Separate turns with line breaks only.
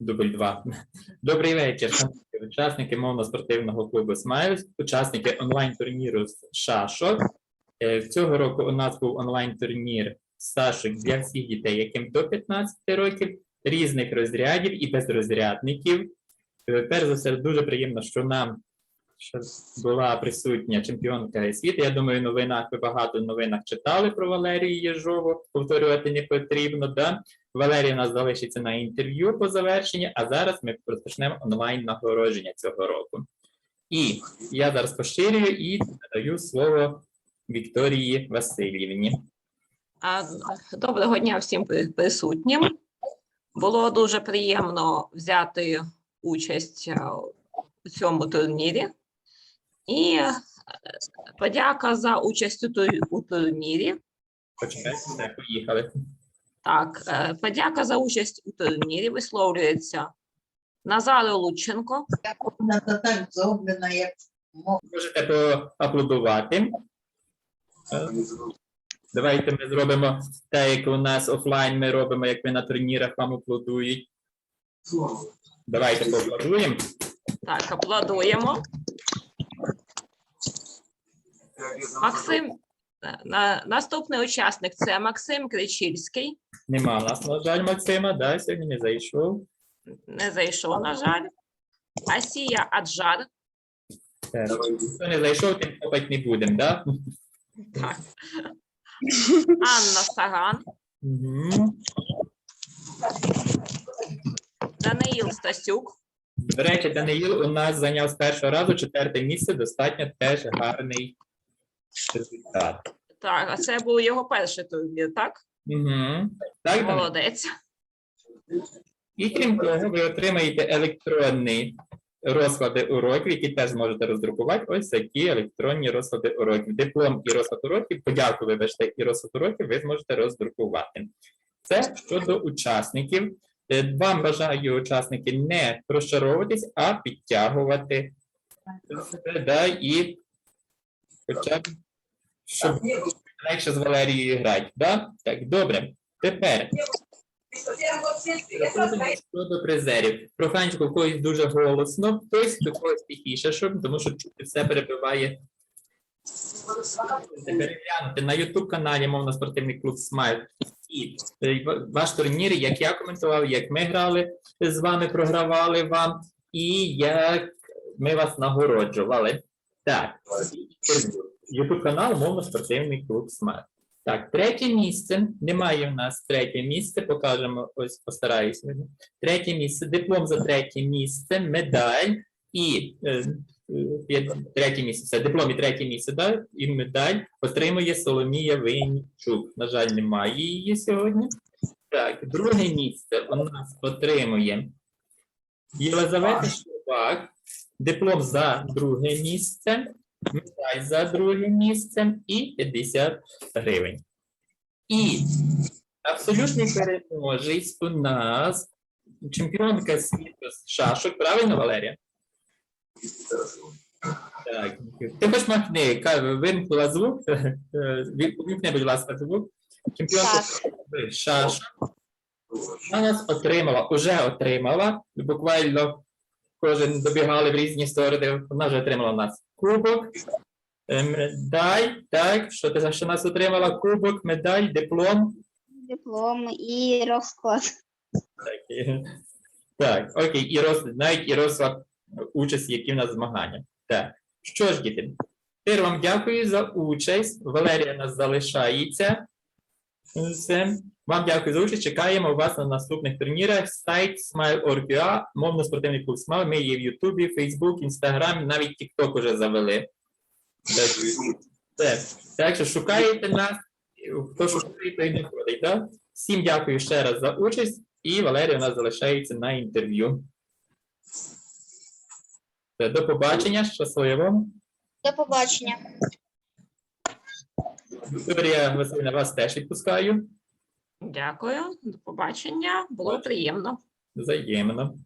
Дубль 2. Добрий вечір, учасники мовно-спортивного клубу Смайл, учасники онлайн-турніру з шашок. Е, Цього року у нас був онлайн-турнір з шашок для всіх дітей, яким до 15 років, різних розрядів і безрозрядників. Е, Перш за все, дуже приємно, що нам була присутня чемпіонка світу. Я думаю, новинах ви багато новинах читали про Валерію Єжову. Повторювати не потрібно. Да? Валерія у нас залишиться на інтерв'ю по завершенні, а зараз ми розпочнемо онлайн нагородження цього року. І я зараз поширюю і надаю слово Вікторії Васильівні.
Доброго дня всім присутнім. Було дуже приємно взяти участь у цьому турнірі. І е, подяка за участь у турнірі.
Почекайте, поїхали.
Так, е, подяка за участь у турнірі висловлюється Назару Лученко,
Вона так зроблена, як
Можете поаплодувати. Е, Давайте ми зробимо те, як у нас офлайн ми робимо, як ми на турнірах вам аплодують. Давайте поаплодуємо.
так, аплодуємо. Максим, на, наступний учасник це Максим Кричільський.
Нема нас, на жаль, Максима, да, сьогодні не зайшов.
Не зайшов, на жаль. Асія Аджар.
Хто не зайшов, тим копати не будемо, да?
Так. Анна Саган,
Угу.
Даниїл Стасюк,
До речі, Даниїл у нас зайняв з першого разу четверте місце, достатньо теж гарний результат.
так, а це був його перший турнір, так?
Угу. Так?
Молодець.
І крім того, ви отримаєте електронні розклади уроків, які теж можете роздрукувати. Ось такі електронні розклади уроків. Диплом і розклад уроків, подяку, вибачте, і розклад уроків ви зможете роздрукувати. Це щодо учасників. Е, Вам бажаю учасники не розчаровуватись, а підтягувати себе, да, і хоча б щоб легше з Валерією грати. Да? Так, добре. Тепер Щодо призерів. Проханчику в когось дуже голосно, хтось до когось тихіше, щоб, тому що чути все перебиває. Переглянути на youtube каналі Мовно-спортивний клуб Смайл і е, ваш турнір, як я коментував, як ми грали з вами, програвали вам, і як ми вас нагороджували. Так, youtube канал Мовно-спортивний клуб Смайл. Так, третє місце. Немає в нас третє місце. Покажемо. Ось постараюся. Третє місце. Диплом за третє місце, медаль і е, е, третє місце. Все, диплом і третє місце, да? і медаль отримує Соломія Винничук. На жаль, немає її сьогодні. Так, друге місце у нас отримує Єлизавета Щербак. Диплом за друге місце, медаль за друге місце і 50 гривень. І абсолютний переможець у нас чемпіонка світу з шашок, правильно, Валерія? Так. Ти хоч махни, вимкнула звук. Вимкни, будь ласка, звук. Чемпіонка шашок. Вона нас отримала, уже отримала. Буквально кожен добігали в різні сторони. Вона вже отримала у нас кубок. Медаль, так, що ти за що нас отримала? Кубок, медаль, диплом.
диплом і розклад.
Так, і- так, окей, і роз, навіть і розклад участі, які в нас змагання. Так, що ж, діти, тепер вам дякую за участь. Валерія нас залишається. Все. Вам дякую за участь. Чекаємо вас на наступних турнірах. Сайт Smile.org.ua, мовно-спортивний клуб Smile. Ми є в Ютубі, Фейсбук, Інстаграм, навіть TikTok уже завели. Так. Так що шукаєте нас. Хто шукає, той не ходить. Да? Всім дякую ще раз за участь. І Валерія у нас залишається на інтерв'ю. До побачення, щасливо.
До побачення.
Вікторія Васильівна, вас теж відпускаю.
Дякую, до побачення. Було приємно.
Взаємно.